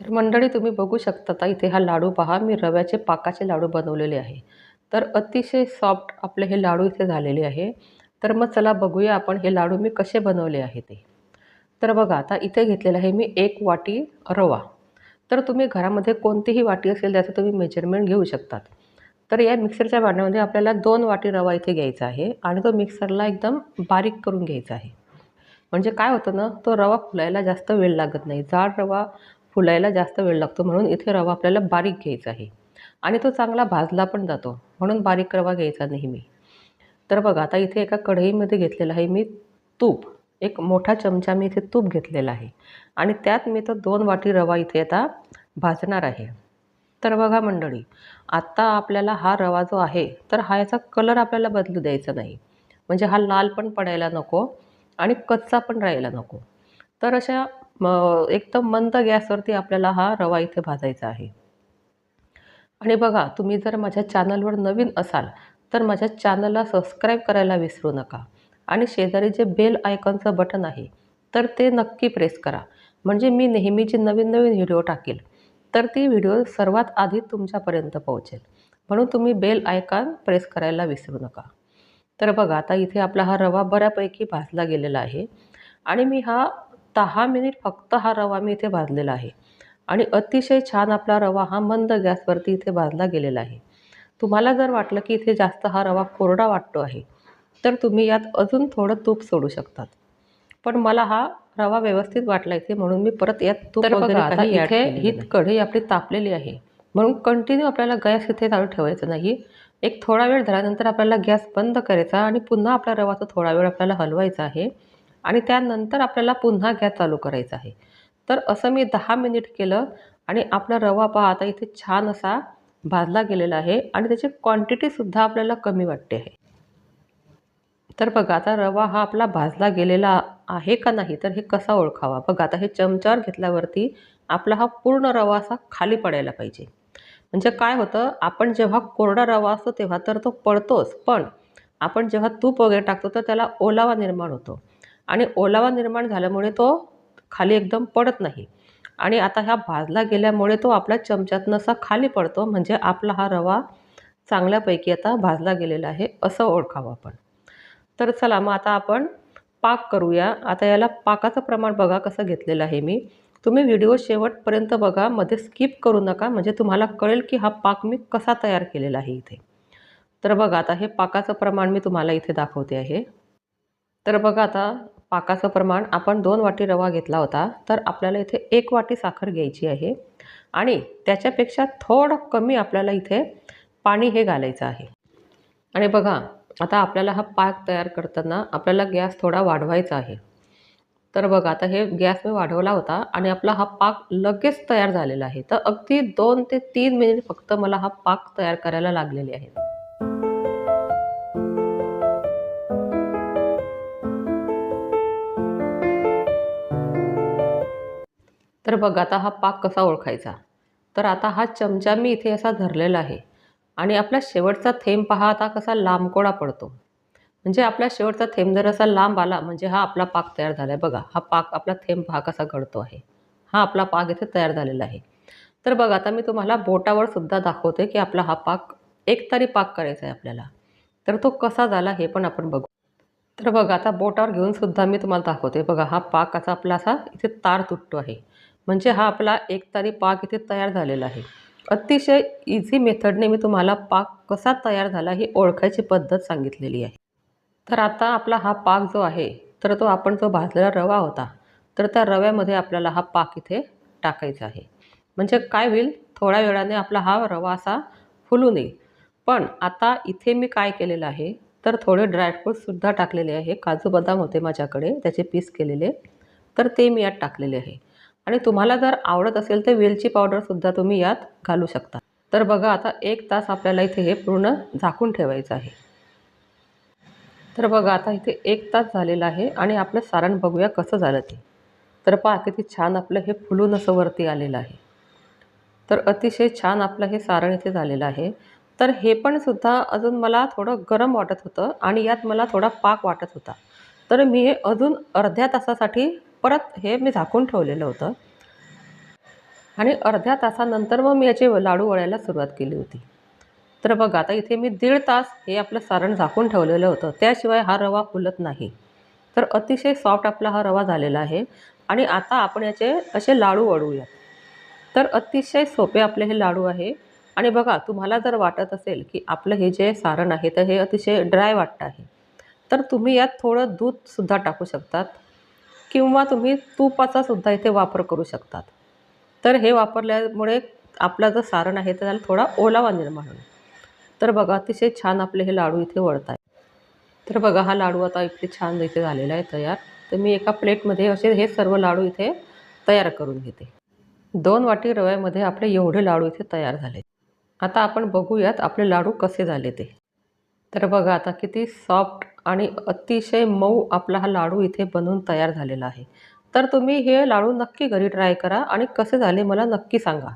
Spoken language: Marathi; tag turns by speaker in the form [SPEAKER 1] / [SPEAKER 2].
[SPEAKER 1] तर मंडळी तुम्ही बघू शकता इथे हा लाडू पहा. मी रव्याचे पाकाचे लाडू बनवलेले आहे. तर अतिशय सॉफ्ट आपले हे लाडू इथे झालेले आहे. तर मग चला बघूया आपण हे लाडू मी कसे बनवले आहे ते. तर बघा आता इथे घेतलेलं आहे मी एक वाटी रवा. तर तुम्ही घरामध्ये कोणतीही वाटी असेल त्याचं तुम्ही मेजरमेंट घेऊ शकतात. तर या मिक्सरच्या भांड्यामध्ये आपल्याला दोन वाटी रवा इथे घ्यायचा आहे आणि तो मिक्सरला एकदम बारीक करून घ्यायचा आहे. म्हणजे काय होतं ना तो रवा फुलायला जास्त वेळ लागत नाही. जाड रवा फुलायला जास्त वेळ लागतो म्हणून इथे रवा आपल्याला बारीक घ्यायचा आहे. आणि तो चांगला भाजला पण जातो म्हणून बारीक रवा घ्यायचा नेहमी. तर बघा आता इथे एका कढईमध्ये घेतलेलं आहे मी तूप. एक मोठा चमचा मी इथे तूप घेतलेला आहे. आणि त्यात मी तो दोन वाटी रवा इथे आता भाजणार आहे. तर बघा मंडळी आत्ता आपल्याला हा रवा जो आहे तर हा याचा कलर आपल्याला बदलू द्यायचा नाही. म्हणजे हा लाल पण पडायला नको आणि कच्चा पण राहायला नको. तर अशा म एकदम मंद गॅसवरती आपल्याला हा रवा इथे भाजायचा आहे. आणि बघा तुम्ही जर माझ्या चॅनलवर नवीन असाल तर माझ्या चॅनलला सबस्क्राईब करायला विसरू नका. आणि शेजारी जे बेल आयकॉनचं बटन आहे तर ते नक्की प्रेस करा. म्हणजे मी नेहमीची नवीन नवीन व्हिडिओ टाकेल तर ती व्हिडिओ सर्वात आधी तुमच्यापर्यंत पोहोचेल. म्हणून तुम्ही बेल आयकॉन प्रेस करायला विसरू नका. तर बघा आता इथे आपला हा रवा बऱ्यापैकी भाजला गेलेला आहे. आणि मी हा दहा मिनिट फक्त हा रवा मी इथे भाजलेला आहे. आणि अतिशय छान आपला रवा हा मंद गॅसवरती इथे भाजला गेलेला आहे. तुम्हाला जर वाटलं की इथे जास्त हा रवा कोरडा वाटतो आहे तर तुम्ही यात अजून थोडं तूप सोडू शकतात. पण मला हा रवा व्यवस्थित वाटला इथे म्हणून मी परत यात तूप वगैरे
[SPEAKER 2] इथे ही.
[SPEAKER 1] कढई आपली तापलेली आहे. म्हणून कंटिन्यू आपल्याला गॅस इथे चालू ठेवायचा नाही. एक थोडा वेळ झाल्यानंतर आपल्याला गॅस बंद करायचा आणि पुन्हा आपला रवाचा थोडा वेळ आपल्याला हलवायचा आहे. आणि त्यानंतर आपल्याला पुन्हा गॅस चालू करायचा आहे. तर असं मी दहा मिनिट केलं आणि आपला रवा पहा आता इथे छान असा भाजला गेलेला आहे आणि त्याची क्वांटिटीसुद्धा आपल्याला कमी वाटते आहे. तर बघा आता रवा हा आपला भाजला गेलेला आहे का नाही तर हे कसा ओळखावा? बघा आता हे चमच्यावर घेतल्यावरती आपला हा पूर्ण रवा असा खाली पडायला पाहिजे. म्हणजे काय होतं आपण जेव्हा कोरडा रवा असतो तेव्हा तर तो पडतोच पण आपण जेव्हा तूप वगैरे टाकतो तर त्याला ओलावा निर्माण होतो. आणि ओलावा निर्माण झाल्यामुळे तो खाली एकदम पडत नाही. आणि आता ह्या भाजला गेल्यामुळे तो आपल्या चमच्यातनं असा खाली पडतो म्हणजे आपला हा रवा चांगल्यापैकी आता भाजला गेलेला आहे असं ओळखावं आपण. तर चला मग आता आपण पाक करूया. आता याला पाकाचं प्रमाण बघा कसं घेतलेलं आहे मी. तुम्ही व्हिडिओ शेवटपर्यंत बघा मध्ये स्किप करू नका म्हणजे तुम्हाला कळेल की हा पाक मी कसा तयार केलेला आहे इथे. तर बघा आता हे पाकाचं प्रमाण मी तुम्हाला इथे दाखवते आहे. तर बघा आता पाकाचं प्रमाण आपण दोन वाटी रवा घेतला होता तर आपल्याला इथे एक वाटी साखर घ्यायची आहे. आणि त्याच्यापेक्षा थोडं कमी आपल्याला इथे पाणी हे घालायचं आहे. आणि बघा आता आपल्याला हा पाक तयार करताना आपल्याला गॅस थोडा वाढवायचा आहे. तर बघा आता हे गॅस मी वाढवला होता आणि आपला हा पाक लगेच तयार झालेला आहे. तर अगदी दोन ते तीन मिनिट फक्त मला हा पाक तयार करायला लागलेले आहेत. तर बघा आता हा पाक कसा ओळखायचा? तर आता हा चमचा मी इथे असा धरलेला आहे. आणि आपला शेवटचा थेंब पहा आता कसा लांबकोडा पडतो. म्हणजे आपला शेवटचा थेंब जर असा लांब आला म्हणजे हा आपला पाक तयार झाला आहे बघा हा पाक आपला थेंब पहा कसा घडतो आहे. हा आपला पाक इथे तयार झालेला आहे. तर बघा आता मी तुम्हाला बोटावर सुद्धा दाखवते की आपला हा पाक एकतारी पाक करायचा आहे आपल्याला. तर तो कसा झाला हे पण आपण बघू. तर बघा आता बोटावर घेऊन सुद्धा मी तुम्हाला दाखवते बघा हा पाक असा आपला असा इथे तार तुटतो आहे. म्हणजे हा आपला एकतारी पाक इथे तयार झालेला आहे. अतिशय इझी मेथडने मी तुम्हाला पाक कसा तयार झाला ही ओळखायची पद्धत सांगितलेली आहे. तर आता आपला हा पाक जो आहे तर तो आपण जो भाजलेला रवा होता तर त्या रव्यामध्ये आपल्याला हा पाक इथे टाकायचा आहे. म्हणजे काय होईल थोड्या वेळाने आपला हा रवा असा फुलून येईल. पण आता इथे मी काय केलेलं आहे तर थोडे ड्रायफ्रूटसुद्धा टाकलेले आहे. काजू बदाम होते माझ्याकडे त्याचे पीस केलेले. तर ते मी यात टाकलेले आहे. आणि तुम्हाला जर आवडत असेल तर वेलची पावडरसुद्धा तुम्ही यात घालू शकता. तर बघा आता एक तास आपल्याला इथे हे पूर्ण झाकून ठेवायचं आहे. तर बघा आता इथे एक तास झालेला आहे आणि आपलं सारण बघूया कसं झालं ते. तर पहा किती छान आपलं हे फुलून असं वरती आलेलं आहे. तर अतिशय छान आपलं हे सारण इथे झालेलं आहे. तर हे पण सुद्धा अजून मला थोडं गरम वाटत होतं आणि यात मला थोडा पाक वाटत होता. तर मी हे अजून अर्ध्या तासासाठी परत हे मी झाकून ठेवलेलं होतं. आणि अर्ध्या तासानंतर मग मी याचे लाडू वळायला सुरुवात केली होती. तर बघा आता इथे मी दीड तास हे आपलं सारण झाकून ठेवलेलं होतं. त्याशिवाय हा रवा फुलत नाही. तर अतिशय सॉफ्ट आपला हा रवा झालेला आहे. आणि आता आपण याचे असे लाडू वळूयात. तर अतिशय सोपे आपले हे लाडू आहे. आणि बघा तुम्हाला जर वाटत असेल की आपलं हे जे सारण आहे तर हे अतिशय ड्राय वाटतं आहे. तर तुम्ही यात थोडं दूधसुद्धा टाकू शकतात. किंवा तुम्ही तुपाचा सुद्धा इथे वापर करू शकतात. तर हे वापरल्यामुळे आपला जो सारण आहे त्याला थोडा ओलावा निर्माण होईल. तर बघा अतिशय छान आपले हे लाडू इथे वळत आहे तर बघा हा लाडू आता इथे छान इथे झालेला आहे तयार. तर मी एका प्लेटमध्ये असे हे सर्व लाडू इथे तयार करून घेते. दोन वाटी रव्यामध्ये आपले एवढे लाडू इथे तयार झाले आता आपण बघूयात आपले लाडू कसे झाले ते. तर बघा आता किती सॉफ्ट आणि अतिशय मऊ आपला हा लाडू इथे बनवून तयार झालेला आहे. तर तुम्ही हे लाडू नक्की घरी ट्राय करा आणि कसे झाले मला नक्की सांगा.